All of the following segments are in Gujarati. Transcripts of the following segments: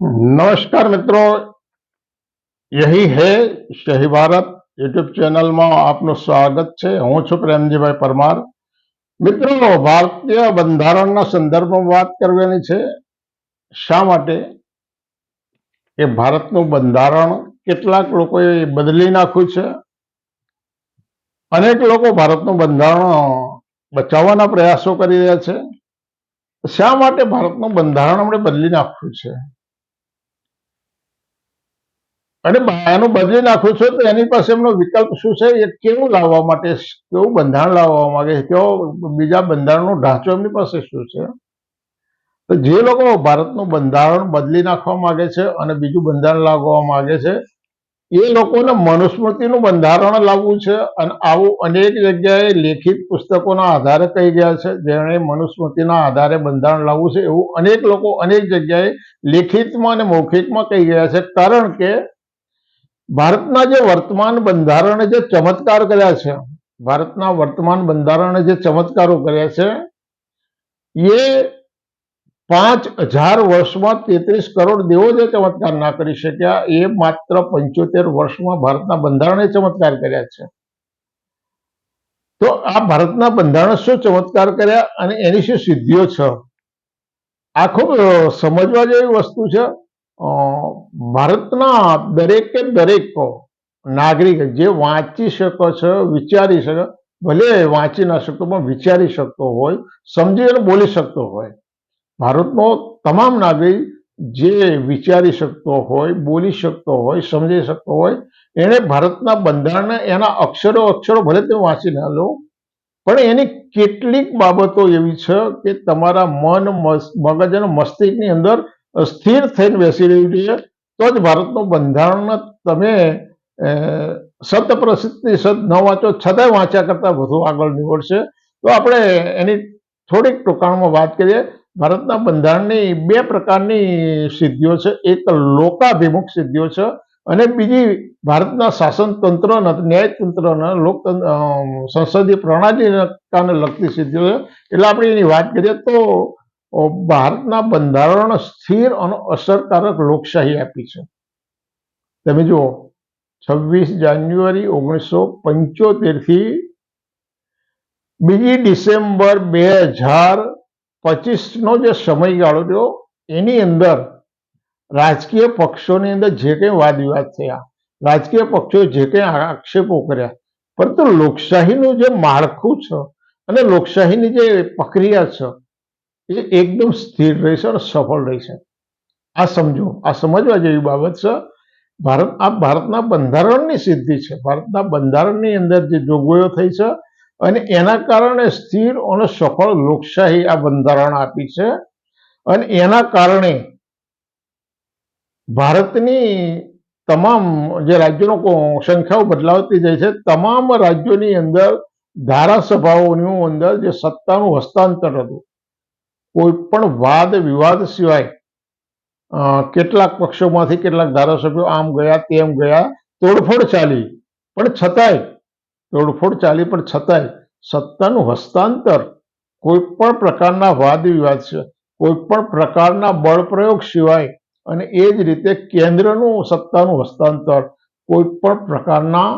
નમસ્કાર મિત્રો. યહી હે શહી ભારત યુટ્યુબ ચેનલમાં આપનું સ્વાગત છે. હું છું પ્રેમજીભાઈ પરમાર. મિત્રો, ભારતીય બંધારણના સંદર્ભમાં વાત કરવાની છે. શા માટે? કે ભારતનું બંધારણ કેટલાક લોકોએ બદલી નાખ્યું છે. અનેક લોકો ભારતનું બંધારણ બચાવવાના પ્રયાસો કરી રહ્યા છે. શા માટે ભારતનું બંધારણ આપણે બદલી નાખ્યું છે? અને એનું બદલી નાખું છે તો એની પાસે એમનો વિકલ્પ શું છે? એ કેવું લાવવા માટે, કેવું બંધારણ લાવવા માંગે છે? કેવો બીજા બંધારણનો ઢાંચો એમની પાસે શું છે? તો જે લોકો ભારતનું બંધારણ બદલી નાખવા માંગે છે અને બીજું બંધારણ લાવવા માંગે છે, એ લોકોને મનુસ્મૃતિનું બંધારણ લાવવું છે અને આવું અનેક જગ્યાએ લેખિત પુસ્તકોના આધારે કહી ગયા છે, જેણે મનુસ્મૃતિના આધારે બંધારણ લાવવું છે. એવું અનેક લોકો અનેક જગ્યાએ લેખિતમાં અને મૌખિકમાં કહી ગયા છે. કારણ કે ભારતના જે વર્તમાન બંધારણે જે ચમત્કાર કર્યા છે, ભારતના વર્તમાન બંધારણે જે ચમત્કારો કર્યા છે, એ પાંચ હજાર વર્ષમાં તેત્રીસ કરોડ દેવો જે ચમત્કાર ના કરી શક્યા, એ માત્ર પંચોતેર વર્ષમાં ભારતના બંધારણે ચમત્કાર કર્યા છે. તો આ ભારતના બંધારણ શું ચમત્કાર કર્યા અને એની શું સિદ્ધિઓ છે? આ ખૂબ સમજવા જેવી વસ્તુ છે. ભારતના દરેકે દરેક નાગરિક જે વાંચી શકો છો, વિચારી શકો, ભલે વાંચી ના શકતો પણ વિચારી શકતો હોય, સમજી અને બોલી શકતો હોય. ભારતનો તમામ નાગરિક જે વિચારી શકતો હોય, બોલી શકતો હોય, સમજી શકતો હોય, એને ભારતના બંધારણને એના અક્ષરો અક્ષરો ભલે તે વાંચી ના લો, પણ એની કેટલીક બાબતો એવી છે કે તમારા મન મગજ અને મસ્તિષ્કની અંદર સ્થિર થઈને બેસી રહ્યું છે તો જ ભારતનું બંધારણ તમે શત પ્રતિશત ન વાંચો, છતાંય વાંચ્યા કરતાં વધુ આગળ નીવડશે. તો આપણે એની થોડીક ટૂંકાણમાં વાત કરીએ. ભારતના બંધારણની બે પ્રકારની સિદ્ધિઓ છે. એક લોકાભિમુખ સિદ્ધિઓ છે અને બીજી ભારતના શાસનતંત્રના ન્યાયતંત્રના લોકતંત્ર સંસદીય પ્રણાલીને લગતી સિદ્ધિઓ છે. એટલે આપણે એની વાત કરીએ તો ભારતના બંધારણ સ્થિર અને અસરકારક લોકશાહી આપી છે. તમે જુઓ, છવ્વીસ જાન્યુઆરી ઓગણીસો પંચોતેરથી બીજી ડિસેમ્બર બે હજાર પચીસનો જે સમયગાળો રહ્યો, એની અંદર રાજકીય પક્ષોની અંદર જે કંઈ વાદ વિવાદ થયા, રાજકીય પક્ષોએ જે કંઈ આક્ષેપો કર્યા, પરંતુ લોકશાહીનું જે માળખું છે અને લોકશાહીની જે પ્રક્રિયા છે એ એકદમ સ્થિર રહેશે અને સફળ રહેશે. આ સમજો, આ સમજવા જેવી બાબત છે. ભારત, આ ભારતના બંધારણની સિદ્ધિ છે. ભારતના બંધારણની અંદર જે જોગવાઈઓ થઈ છે અને એના કારણે સ્થિર અને સફળ લોકશાહી આ બંધારણ આપી છે. અને એના કારણે ભારતની તમામ જે રાજ્યોનો સંખ્યાઓ બદલાવતી જાય છે, તમામ રાજ્યોની અંદર ધારાસભાઓની અંદર જે સત્તાનું હસ્તાંતર હતું કોઈ પણ વાદ, વિવાદ સિવાય કેટલાક પક્ષોમાંથી કેટલાક ધારાસભ્યો આમ ગયા, તેમ ગયા, તોડફોડ ચાલી. પણ છતાંય, તોડફોડ ચાલી, પણ છતાંય સત્તાનું હસ્તાંતર કોઈ પણ પ્રકારના વાદ, વિવાદ કોઈ પણ પ્રકારના બળ પ્રયોગ સિવાય અને એ જ રીતે કેન્દ્રનું સત્તાનું હસ્તાંતર કોઈ પણ પ્રકારના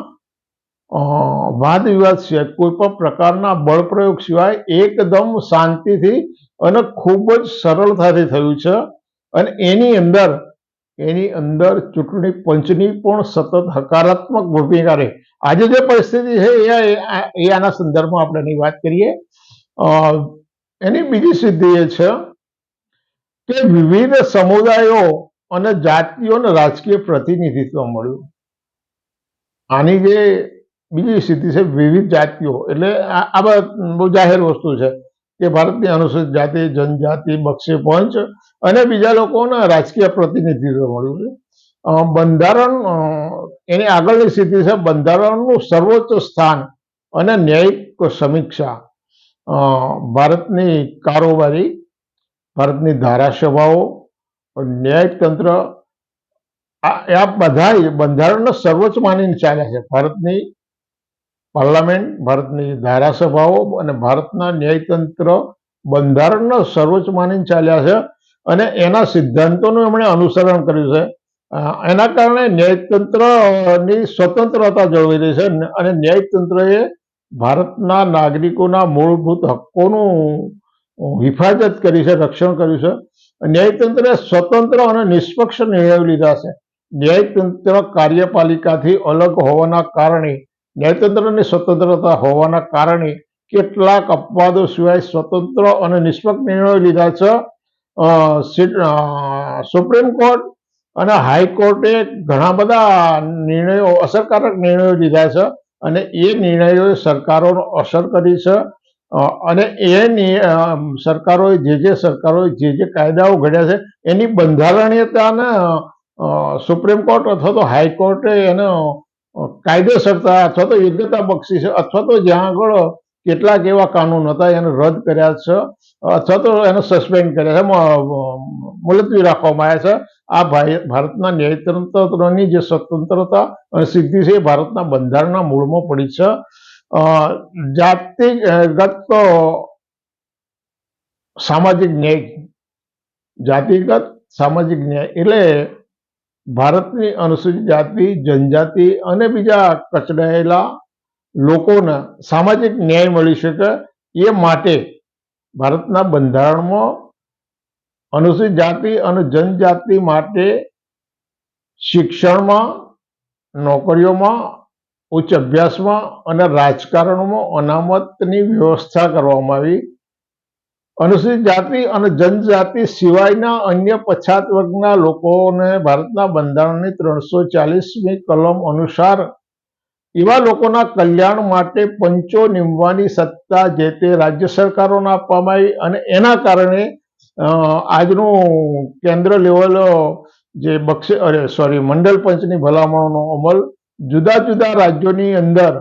વાદ વિવાદ સિવાય કોઈ પણ પ્રકારના બળપ્રયોગ સિવાય એકદમ શાંતિથી અને ખૂબ જ સરળતાથી થયું છે. અને એની અંદર એની અંદર ચૂંટણી પંચની પણ સતત હકારાત્મક ભૂમિકા રહે. આજે જે પરિસ્થિતિ છે, એ આના સંદર્ભમાં આપણે એની વાત કરીએ. એની બીજી સિદ્ધિ એ છે કે વિવિધ સમુદાયો અને જાતિઓને રાજકીય પ્રતિનિધિત્વ મળ્યું. આની જે બીજી સ્થિતિ છે વિવિધ જાતિઓ. એટલે આ બહુ જાહેર વસ્તુ છે કે ભારતની અનુસૂચિત જાતિ, જનજાતિ, બક્ષી, પંચ અને બીજા લોકોના રાજકીય પ્રતિનિધિત્વ મળ્યું છે. બંધારણ એની આગળની સ્થિતિ છે બંધારણનું સર્વોચ્ચ સ્થાન અને ન્યાયિક સમીક્ષા. ભારતની કારોબારી, ભારતની ધારાસભાઓ ન્યાયતંત્ર આ બધા બંધારણનો સર્વોચ્ચ માનીને ચાલ્યા છે. ભારતની પાર્લામેન્ટ, ભારતની ધારાસભાઓ અને ભારતના ન્યાયતંત્ર બંધારણનો સર્વોચ્ચ માનીને ચાલ્યા છે અને એના સિદ્ધાંતોનું એમણે અનુસરણ કર્યું છે. એના કારણે ન્યાયતંત્રની સ્વતંત્રતા જળવાઈ રહી છે અને ન્યાયતંત્રએ ભારતના નાગરિકોના મૂળભૂત હક્કોનું હિફાજત કરી છે, રક્ષણ કર્યું છે. ન્યાયતંત્રે સ્વતંત્ર અને નિષ્પક્ષ નિર્ણયો લીધા છે. ન્યાયતંત્ર કાર્યપાલિકાથી અલગ હોવાના કારણે ન્યાયતંત્રની સ્વતંત્રતા હોવાના કારણે કેટલાક અપવાદો સિવાય સ્વતંત્ર અને નિષ્પક્ષ નિર્ણયો લીધા છે. સુપ્રીમ કોર્ટ અને હાઈકોર્ટે ઘણા બધા નિર્ણયો, અસરકારક નિર્ણયો લીધા છે અને એ નિર્ણયોએ સરકારોનો અસર કરી છે. અને એ સરકારોએ જે જે સરકારોએ જે જે કાયદાઓ ઘડ્યા છે એની બંધારણીયતાને સુપ્રીમ કોર્ટ અથવા તો હાઈકોર્ટે એને કાયદેસરતા અથવા તો યોગ્યતા બક્ષી છે અથવા તો જ્યાં આગળ કેટલાક એવા કાનૂન હતા એને રદ કર્યા છે અથવા તો એને સસ્પેન્ડ કર્યા છે મુલતવી રાખવામાં આવ્યા છે. આ ભારતના ન્યાયતંત્રની જે સ્વતંત્રતા અને સિદ્ધિ છે એ ભારતના બંધારણના મૂળમાં પડી છે. અ, જાતિગત સામાજિક ન્યાય જાતિગત સામાજિક ન્યાય એટલે ભારતની અનુસૂચિત જાતિ, જનજાતિ અને બીજા કચડાયેલા લોકોને સામાજિક ન્યાય મળી શકે એ માટે ભારતના બંધારણમાં અનુસૂચિત જાતિ અને જનજાતિ માટે શિક્ષણમાં, નોકરીઓમાં, ઉચ્ચ અભ્યાસમાં અને રાજકારણમાં અનામતની વ્યવસ્થા કરવામાં આવી. અનુસૂચિત જાતિ અને જનજાતિ સિવાયના અન્ય પછાત વર્ગના લોકોને ભારતના બંધારણની ત્રણસો ચાલીસમી કલમ અનુસાર એવા લોકોના કલ્યાણ માટે પંચો નિમવાની સત્તા જે તે રાજ્ય સરકારોને આપવામાં આવી અને એના કારણે આજનું કેન્દ્ર લેવલ જે બક્ષે, અરે સોરી મંડળ પંચની ભલામણોનો અમલ જુદા જુદા રાજ્યોની અંદર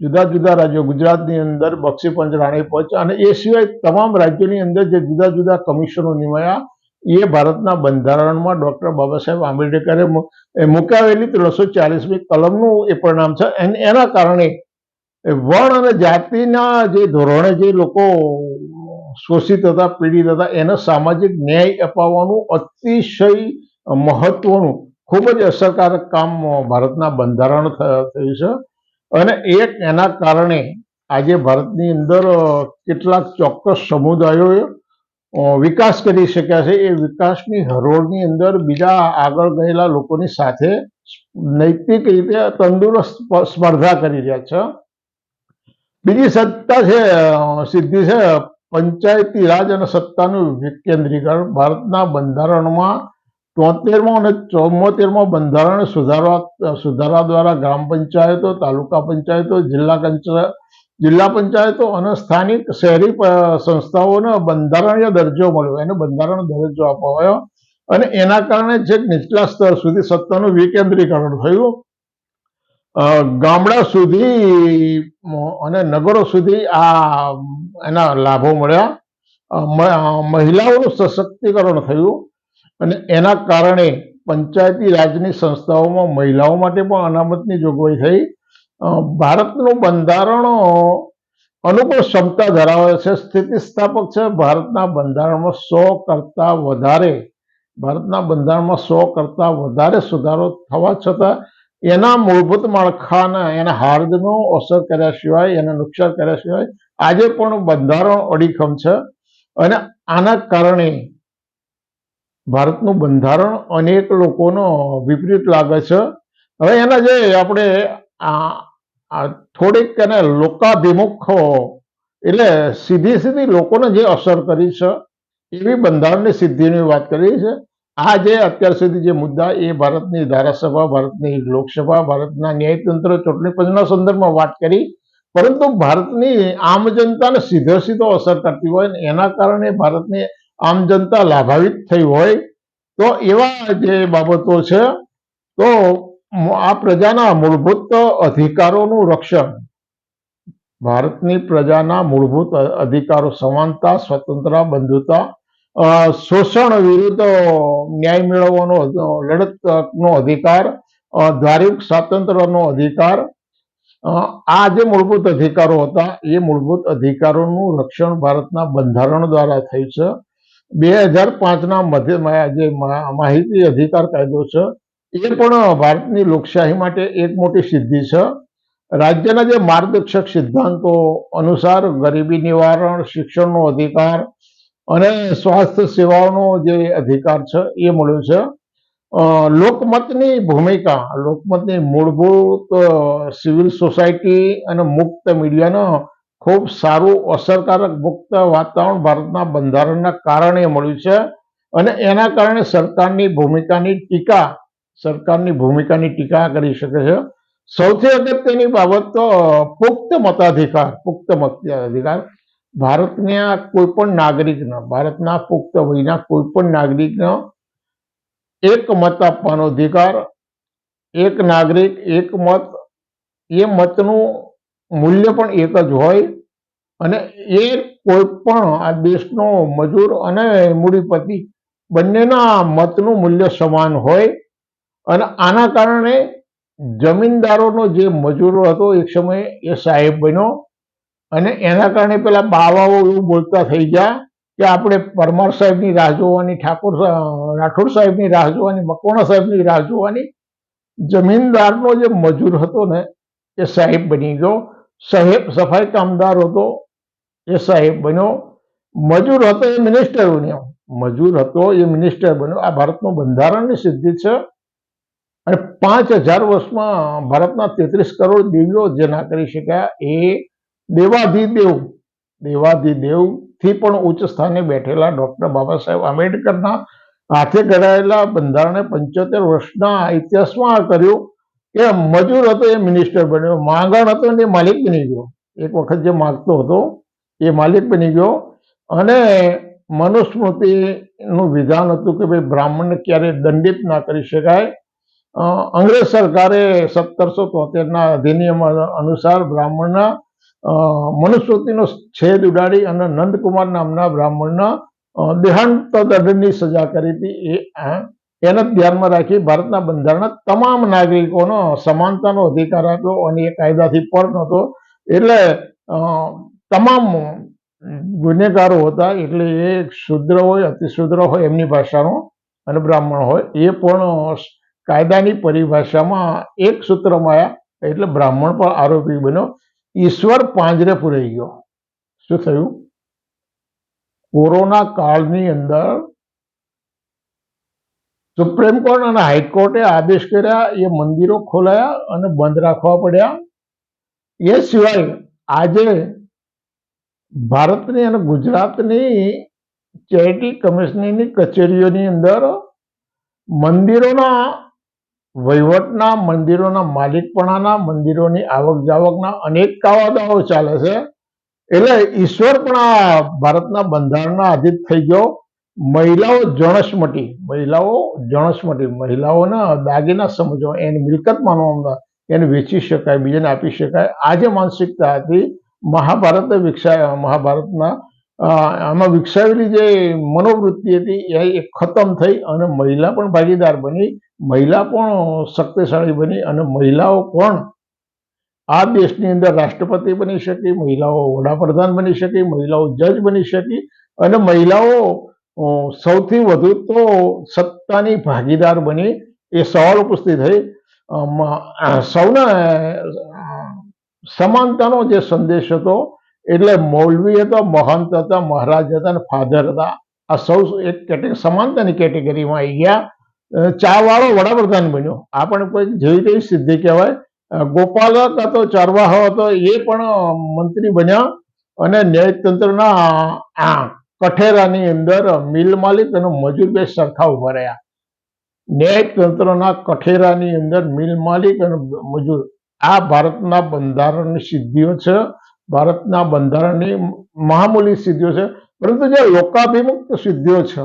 જુદા જુદા રાજ્યો, ગુજરાતની અંદર બક્ષી પંચ રાણી પંચ અને એ સિવાય તમામ રાજ્યોની અંદર જે જુદા જુદા કમિશનો નિમાયા, એ ભારતના બંધારણમાં ડોક્ટર બાબા સાહેબ આંબેડકરે મુકાવેલી ત્રણસો ચાલીસમી કલમનું એ પરિણામ છે. અને એના કારણે વર્ણ અને જાતિના જે ધોરણે જે લોકો શોષિત હતા, પીડિત હતા, એને સામાજિક ન્યાય અપાવવાનું અતિશય મહત્વનું, ખૂબ જ અસરકારક કામ ભારતના બંધારણ થયું છે. અને એક એના કારણે આજે ભારતની અંદર કેટલાક ચોક્કસ સમુદાયોએ વિકાસ કરી શક્યા છે. એ વિકાસની હરોળની અંદર બીજા આગળ ગયેલા લોકોની સાથે નૈતિક રીતે તંદુરસ્ત સ્પર્ધા કરી રહ્યા છે. બીજી સત્તા છે સિદ્ધિ છે, પંચાયતી રાજ અને સત્તાનું વિકેન્દ્રીકરણ. ભારતના બંધારણમાં તોતેરમાં અને ચોમોતેરમો બંધારણ સુધારવા, સુધારા દ્વારા ગ્રામ પંચાયતો, તાલુકા પંચાયતો, જિલ્લા જિલ્લા પંચાયતો અને સ્થાનિક શહેરી સંસ્થાઓને બંધારણીય દરજ્જો મળ્યો. એને બંધારણ દરજ્જો આપવામાં અને એના કારણે છેક નીચલા સ્તર સુધી સત્તાનું વિકેન્દ્રીકરણ થયું. ગામડા સુધી અને નગરો સુધી આ, એના લાભો મળ્યા. મહિલાઓનું સશક્તિકરણ થયું. અને એના કારણે પંચાયતી રાજની સંસ્થાઓમાં મહિલાઓ માટે પણ અનામતની જોગવાઈ થઈ. ભારતનું બંધારણ અનુકૂળ ક્ષમતા ધરાવે છે, સ્થિતિસ્થાપક છે. ભારતના બંધારણમાં સો કરતા વધારે, ભારતના બંધારણમાં સો કરતા વધારે સુધારો થવા છતાં એના મૂળભૂત માળખાના, એના હાર્દનો અસર કર્યા સિવાય, એને નુકસાન કર્યા સિવાય આજે પણ બંધારણ અડીખમ છે. અને આના કારણે ભારતનું બંધારણ અનેક લોકોનો વિપરીત લાગે છે. હવે એના જે આપણે આ થોડીક એને લોકાભિમુખ એટલે સીધી સીધી લોકોને જે અસર કરી છે, એવી બંધારણની સિદ્ધિની વાત કરી છે. આ જે અત્યાર સુધી જે મુદ્દા, એ ભારતની ધારાસભા, ભારતની લોકસભા, ભારતના ન્યાયતંત્ર ચૂંટણી પંચના સંદર્ભમાં વાત કરી. પરંતુ ભારતની આમ જનતાને સીધો સીધો અસર કરતી હોય એના કારણે ભારતની આમ જનતા લાભાવિત થઈ હોય, તો એવા જે બાબતો છે, તો આ પ્રજાના મૂળભૂત અધિકારોનું રક્ષણ, ભારતની પ્રજાના મૂળભૂત અધિકારો, સમાનતા, સ્વતંત્રતા, બંધુતા શોષણ વિરુદ્ધ ન્યાય મેળવવાનો લડતનો અધિકાર દ્વારિક ધાર્મિક સ્વાતંત્ર્યનો અધિકાર આ જે મૂળભૂત અધિકારો હતા, એ મૂળભૂત અધિકારોનું રક્ષણ ભારતના બંધારણ દ્વારા થયું છે. બે હજાર પાંચના મધ્યમાં જે માહિતી અધિકાર કાયદો છે, એ પણ ભારતની લોકશાહી માટે એક મોટી સિદ્ધિ છે. રાજ્યના જે માર્ગદર્શક સિદ્ધાંતો અનુસાર ગરીબી નિવારણ, શિક્ષણનો અધિકાર અને સ્વાસ્થ્ય સેવાઓનો જે અધિકાર છે, એ મળ્યો છે. લોકમતની ભૂમિકા, લોકમતની મૂળભૂત સિવિલ સોસાયટી અને મુક્ત મીડિયાનો ખૂબ સારું અસરકારક મુક્ત વાતાવરણ ભારતના બંધારણના કારણે મળ્યું છે અને એના કારણે સરકારની ભૂમિકાની ટીકા, સરકારની ભૂમિકાની ટીકા કરી શકે છે. સૌથી અગત્યની બાબત તો પુખ્ત મતાધિકાર પુખ્ત મતાધિકાર. ભારતના કોઈ પણ નાગરિકનો ભારતના પુખ્ત વયના કોઈ પણ નાગરિકનો એક મત આપવાનો અધિકાર, એક નાગરિક, એક મત, એ મતનું મૂલ્ય પણ એક જ હોય અને એ કોઈ પણ આ દેશનો મજૂર અને મૂડીપતિ બંનેના મતનું મૂલ્ય સમાન હોય અને આના કારણે જમીનદારોનો જે મજૂરો હતો એક સમયે એ સાહેબ બન્યો અને એના કારણે પેલા બાવાઓ એવું બોલતા થઈ ગયા કે આપણે પરમાર સાહેબની રાહ જોવાની, ઠાકોર રાઠોડ સાહેબની રાહ જોવાની, મકવાણા સાહેબની રાહ જોવાની જમીનદારનો જે મજૂર હતો ને એ સાહેબ બની ગયો. સાહેબ સફાઈ કામદાર હતો, એ સાહેબ બન્યો. મજૂર હતો એ મિનિસ્ટર બન્યો. મજૂર હતો એ મિનિસ્ટર બન્યો. આ ભારતનું બંધારણની સિદ્ધિ છે. અને પાંચ હજાર વર્ષમાં ભારતના તેત્રીસ કરોડ દેવીઓ જે ના કરી શક્યા એ દેવાધિદેવ દેવાધિદેવથી પણ ઉચ્ચ સ્થાને બેઠેલા ડોક્ટર બાબા સાહેબ આંબેડકરના હાથે ઘડાયેલા બંધારણે પંચોતેર વર્ષના ઇતિહાસમાં કર્યું. કે મજૂર હતો, એ મિનિસ્ટર બન્યો. માંગણ હતો એ માલિક બની ગયો. એક વખત જે માગતો હતો, એ માલિક બની ગયો. અને મનુસ્મૃતિનું વિધાન હતું કે ભાઈ બ્રાહ્મણને ક્યારે દંડિત ના કરી શકાય. અંગ્રેજ સરકારે સત્તરસો તોતેરના અધિનિયમ અનુસાર બ્રાહ્મણના મનુસ્મૃતિનો છેદ ઉડાડી અને નંદકુમાર નામના બ્રાહ્મણના દેહાંત દંડની સજા કરી હતી. એ એને ધ્યાનમાં રાખી ભારતના બંધારણના તમામ નાગરિકોનો સમાનતાનો અધિકાર આપ્યો. અને એ કાયદાથી પર નહોતો. એટલે તમામ ગુનેગારો હતા. એટલે એ શુદ્ર હોય, અતિશુદ્ર હોય એમની ભાષાનો અને બ્રાહ્મણ હોય, એ પણ કાયદાની પરિભાષામાં એક સૂત્રમાં આવ્યા એટલે બ્રાહ્મણ પણ આરોપી બન્યો. ઈશ્વર પાંજરે પુરાઈ ગયો. શું થયું? કોરોના કાળની અંદર સુપ્રીમ કોર્ટ અને હાઈકોર્ટે આદેશ કર્યા, એ મંદિરો ખોલાયા અને બંધ રાખવા પડ્યા. એ સિવાય આજે ભારતની અને ગુજરાતની ચેરિટી કમિશનરની કચેરીઓની અંદર મંદિરોના વહીવટના, મંદિરોના માલિકપણાના, મંદિરોની આવક જાવકના અનેક કાવાદાઓ ચાલે છે. એટલે ઈશ્વર પણ આ ભારતના બંધારણના આધીન થઈ ગયો. મહિલાઓ જણસમટી મહિલાઓ જણસમટી, મહિલાઓના દાગીના સમજો એની મિલકત માનવામાં એને વેચી શકાય, બીજાને આપી શકાય. આ જે માનસિકતા હતી, મહાભારતે વિકસાય, મહાભારતના આમાં વિકસાવેલી જે મનોવૃત્તિ હતી, એ ખતમ થઈ અને મહિલા પણ ભાગીદાર બની, મહિલા પણ શક્તિશાળી બની અને મહિલાઓ પણ આ દેશની અંદર રાષ્ટ્રપતિ બની શકી, મહિલાઓ વડાપ્રધાન બની શકી, મહિલાઓ જજ બની શકી અને મહિલાઓ સૌથી વધુ તો સત્તાની ભાગીદાર બની એ સવાલ ઉપસ્થિત થઈ. સૌના સમાનતાનો જે સંદેશ હતો, એટલે મૌલવી હતા, મહંત હતા, મહારાજ હતા અને ફાધર હતા, આ સૌ એક કેટેગરી સમાનતાની કેટેગરીમાં આવી ગયા. ચા વાળો વડાપ્રધાન બન્યો. આ પણ કોઈ જેવી તેવી સિદ્ધિ કહેવાય. ગોપાલક હતો ચારવાહો હતો, એ પણ મંત્રી બન્યા. અને ન્યાયતંત્રના આ કઠેરાની અંદર મિલ માલિક અને મજૂર બે સરખા ઊભા રહ્યા. ન્યાયતંત્રના કઠેરાની અંદર મિલ માલિક અને મજૂર. આ ભારતના બંધારણની સિદ્ધિઓ છે. ભારતના બંધારણની મહામૂલી સિદ્ધિઓ છે. પરંતુ જે લોકાભિમુક્ત સિદ્ધિઓ છે,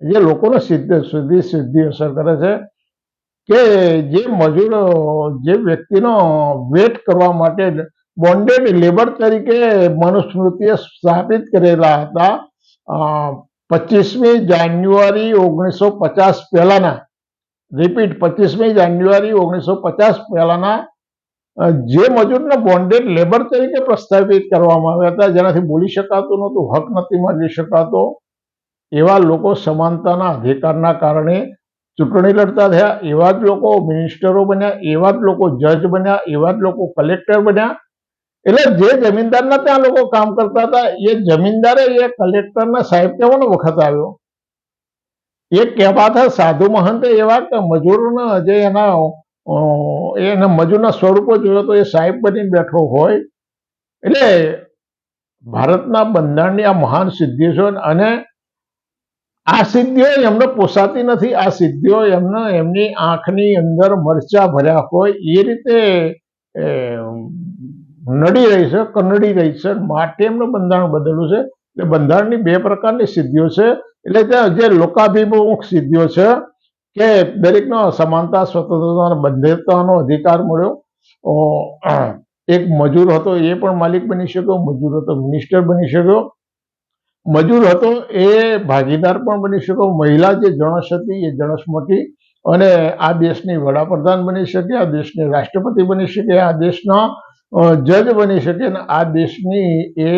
જે લોકોને સિદ્ધિ સુધી સિદ્ધિ અસર કરે છે કે જે મજૂર, જે વ્યક્તિનો વેટ કરવા માટે બોન્ડેડ લેબર તરીકે મનુસ્મૃતિએ સ્થાપિત કરેલા હતા પચીસમી જાન્યુઆરી ઓગણીસો પચાસ પહેલાના રિપીટ પચીસમી જાન્યુઆરી ઓગણીસો પચાસ પહેલાના જે મજૂરને બોન્ડેડ લેબર તરીકે પ્રસ્થાપિત કરવામાં આવ્યા હતા, જેનાથી બોલી શકાતું નહોતું, હક નથી માગી શકાતો, એવા લોકો સમાનતાના અધિકારના કારણે ચૂંટણી લડતા થયા, એવા જ લોકો મિનિસ્ટરો બન્યા, એવા જ લોકો જજ બન્યા, એવા જ લોકો કલેક્ટર બન્યા એટલે જે જમીનદારના ત્યાં લોકો કામ કરતા હતા, એ જમીનદારે, એ કલેક્ટરના સાહેબ કેવાનો વખત આવ્યો. એ કહેવાતા સાધુ મહંત એવા કે મજૂરોના જે એના એને મજૂરના સ્વરૂપો જોયો તો એ સાહેબ બની બેઠો હોય. એટલે ભારતના બંધારણની આ મહાન સિદ્ધિઓ છે અને આ સિદ્ધિઓ એમને પોસાતી નથી. આ સિદ્ધિઓ એમને, એમની આંખની અંદર મરચા ભર્યા હોય. એ રીતે નડી રહી છે, કનડી રહી છે, માટે એમનું બંધારણ બદલ્યું છે. એટલે બંધારણની બે પ્રકારની સિદ્ધિઓ છે. એટલે ત્યાં જે લોકાભિમુખ સિદ્ધિઓ છે કે દરેકનો સમાનતા, સ્વતંત્રતા અને બંધેતાનો અધિકાર મળ્યો. એક મજૂર હતો, એ પણ માલિક બની શક્યો. મજૂર હતો, મિનિસ્ટર બની શક્યો. મજૂર હતો, એ ભાગીદાર પણ બની શક્યો. મહિલા જે જણસ હતી, એ જણસ મોટી. અને આ દેશની વડાપ્રધાન બની શકે, આ દેશની રાષ્ટ્રપતિ બની શકે, આ દેશના જજ બની શકે અને આ દેશની એ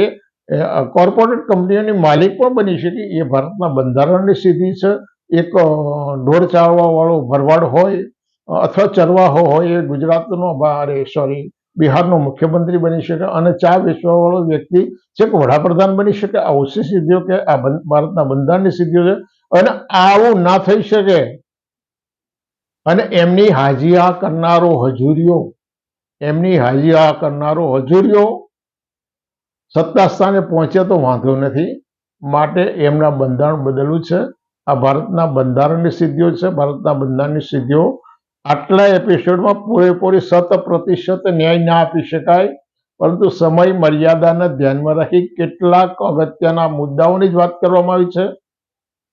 કોર્પોરેટ કંપનીઓની માલિક પણ બની શકે. એ ભારતના બંધારણની સિદ્ધિ છે. એક ઢોર ચારવા ભરવાડ હોય અથવા ચરવાહો હોય, એ ગુજરાતનો અરે સોરી બિહારનો મુખ્યમંત્રી બની શકે અને ચા વેચવાવાળો વ્યક્તિ છેક વડાપ્રધાન બની શકે. આ ઓછી સિદ્ધિઓ કે આ ભારતના બંધારણની સિદ્ધિઓ છે. અને આવું ના થઈ શકે. અને એમની હાજીયા કરનારો હજુરીઓ એમની હાજિયા કરનારો હજુરીઓ સત્તા સ્થાને પહોંચે તો વાંધો નથી. માટે એમના બંધારણ બદલવું છે. આ ભારતના બંધારણની સિદ્ધિઓ છે. ભારતના બંધારણની સિદ્ધિઓ આટલા એપિસોડમાં પૂરેપૂરી શત પ્રતિશત ન્યાય ના આપી શકાય. પરંતુ સમય મર્યાદાને ધ્યાનમાં રાખી કેટલાક અગત્યના મુદ્દાઓની જ વાત કરવામાં આવી છે.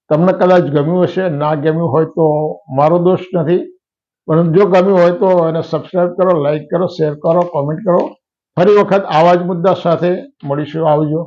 તમને કદાચ ગમ્યું હશે, ના ગમ્યું હોય તો મારો દોષ નથી. પરંતુ જો ગમ્યું હોય તો એને સબસ્ક્રાઈબ કરો લાઈક કરો શેર કરો કોમેન્ટ કરો. ફરી વખત આવા જ મુદ્દા સાથે મળીશું. આવજો.